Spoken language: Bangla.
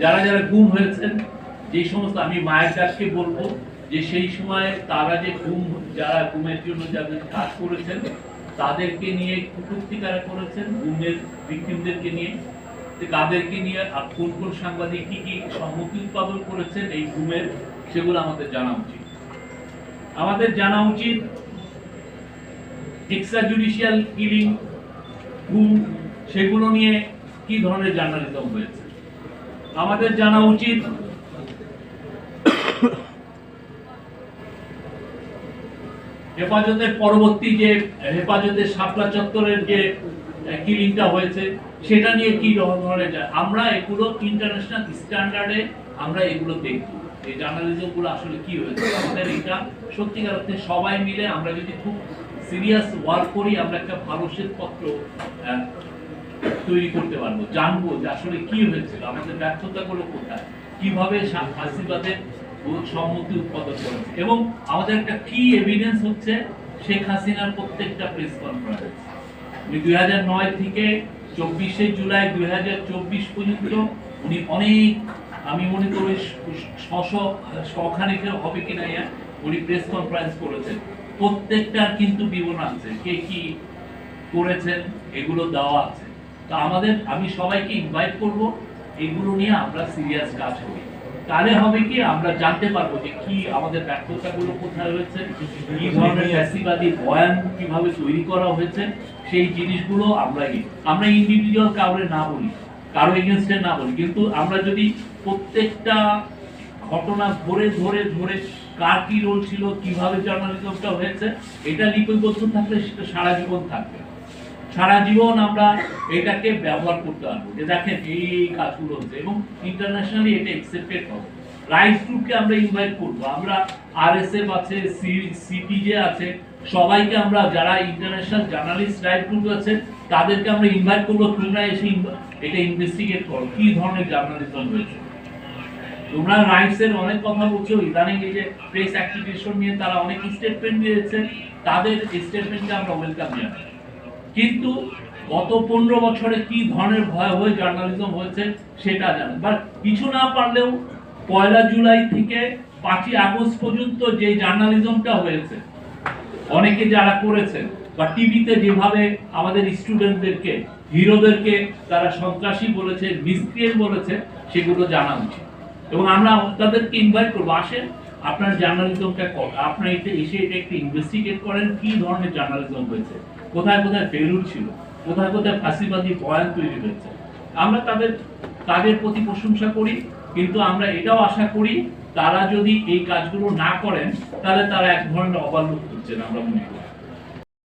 যারা যারা গুম হয়েছেন যে সমস্ত আমি মায়ের কাছকে বলব, যে সেই সময় তারা যে গুম, যারা গুমের জন্য যাদের কাজ করেছেন, তাদেরকে নিয়ে কটূক্তি কারা করেছেন, গুমের ভিকটিমদেরকে নিয়ে। তাদেরকে নিয়ে আর কোন কোন সাংবাদিক কি কি সম্মতি উৎপাদন করেছেন, এই গুমের, সেগুলো আমাদের জানা উচিত। আমাদের জানা উচিত এক্সট্রা জুডিশিয়াল কিলিং গুম, সেগুলো নিয়ে কি ধরনের জার্নালিজম হয়েছে? আমাদের জানা উচিত হেফাজতের পরবর্তী যে হেফাজতের শাপলা চত্বরের যে কিলিংটা হয়েছে সেটা নিয়ে কি ধরনের আমরা এগুলো ইন্টারন্যাশনাল স্ট্যান্ডার্ডে আমরা এগুলো দেখব এই জার্নালিজমগুলো আসলে কি হয়েছে? আমাদের এটা সত্যিকার অর্থে সবাই মিলে আমরা যদি খুব সিরিয়াস ওয়ার্ক করি আমরা একটা ভালো আহ, তৈরি করতে পারব জানব যে আসলে কি হয়েছিল আমাদের ব্যর্থতাগুলো কোথায় কীভাবে ফাঁসিবাদের সম্মতি উৎপাদন করেছে। এবং আমাদের একটা কি এভিডেন্স হচ্ছে শেখ হাসিনার প্রত্যেকটা প্রেস কনফারেন্স উনি দুই নয় থেকে চব্বিশে জুলাই দুই হাজার চব্বিশ পর্যন্ত উনি অনেক আমি মনে করি শখানিকের হবে কিনা ইয়া, উনি প্রেস কনফারেন্স করেছেন। প্রত্যেকটার কিন্তু বিবরণ আছে কে কি করেছেন এগুলো দেওয়া আছে। তো আমাদের, আমি সবাইকে ইনভাইট করব, এগুলো নিয়ে আমরা সিরিয়াস কাজ করি তাহলে হবে কি, আমরা জানতে পারব যে কি আমাদের ব্যর্থতাগুলো কোথায় হয়েছে, কি ধরনের ফ্যাসিবাদী বয়ান কীভাবে তৈরি করা হয়েছে, সেই জিনিসগুলো আমরা আমরা ইন্ডিভিজুয়াল কাউরে না বলি, কারও এগেনস্টে না বলি, কিন্তু আমরা যদি প্রত্যেকটা ঘটনা ধরে ধরে ধরে কার কি রোল ছিল, কীভাবে জার্নালিজমটা হয়েছে, এটা লিপিবদ্ধ থাকলে সেটা সারা জীবন থাকবে। সারা জীবন আমরা এটাকে ব্যবহার করতে পারব। যে দেখেন, এই কাজগুলো হচ্ছে এবং ইন্টারন্যাশনালি এটা একসেপ্টেড হবে। রাইটস গ্রুপকে আমরা ইনভাইট করব। আমরা আরএসএফ আছে সিপিজে আছে, সবাইকে আমরা যারা ইন্টারন্যাশনাল জার্নালিস্ট রাইট গ্রুপ আছে তাদেরকে আমরা ইনভাইট করব। তোমরা এসে এটা ইনভেস্টিগেট করো, কি ধরনের জার্নালিজম হয়েছে। তোমরা রাইটস এর অনেক কথা বলছো। ইদানিং এই যে প্রেস অ্যাক্টিভিশন নিয়ে তারা অনেক স্টেটমেন্ট দিয়েছে। তাদের স্টেটমেন্টকে আমরা ওয়েলকাম জানাই। কিন্তু গত পনেরো বছরে কি ধরনের ভয়াবহ জার্নালিজম হয়েছে সেটা জানেন বাট কিছু না পারলেও পয়লা জুলাই থেকে পাঁচই আগস্ট পর্যন্ত যে জার্নালিজমটা হয়েছে, অনেকে যারা করেছেন বা টিভিতে যেভাবে আমাদের স্টুডেন্টদেরকে হিরোদেরকে তারা সন্ত্রাসী বলেছে মিসক্রিয়েন্ট বলেছে, সেগুলো জানা উচিত। এবং আমরা তাদেরকে ইনভাইট করব, আসেন, আপনার জার্নালিজমটা আপনার এটা এসে এটা একটু ইনভেস্টিগেট করেন, কি ধরনের জার্নালিজম হয়েছে। কোথায় কোথায় ফেলুর ছিল, কোথায় কোথায় ফাঁসিবাদী বয়ান তৈরি হয়েছে। আমরা তাদের কাজের প্রতি প্রশংসা করি, কিন্তু আমরা এটাও আশা করি, তারা যদি এই কাজগুলো না করেন, তাহলে তারা এক ধরনের অবাল্য করছেন আমরা মনে করি।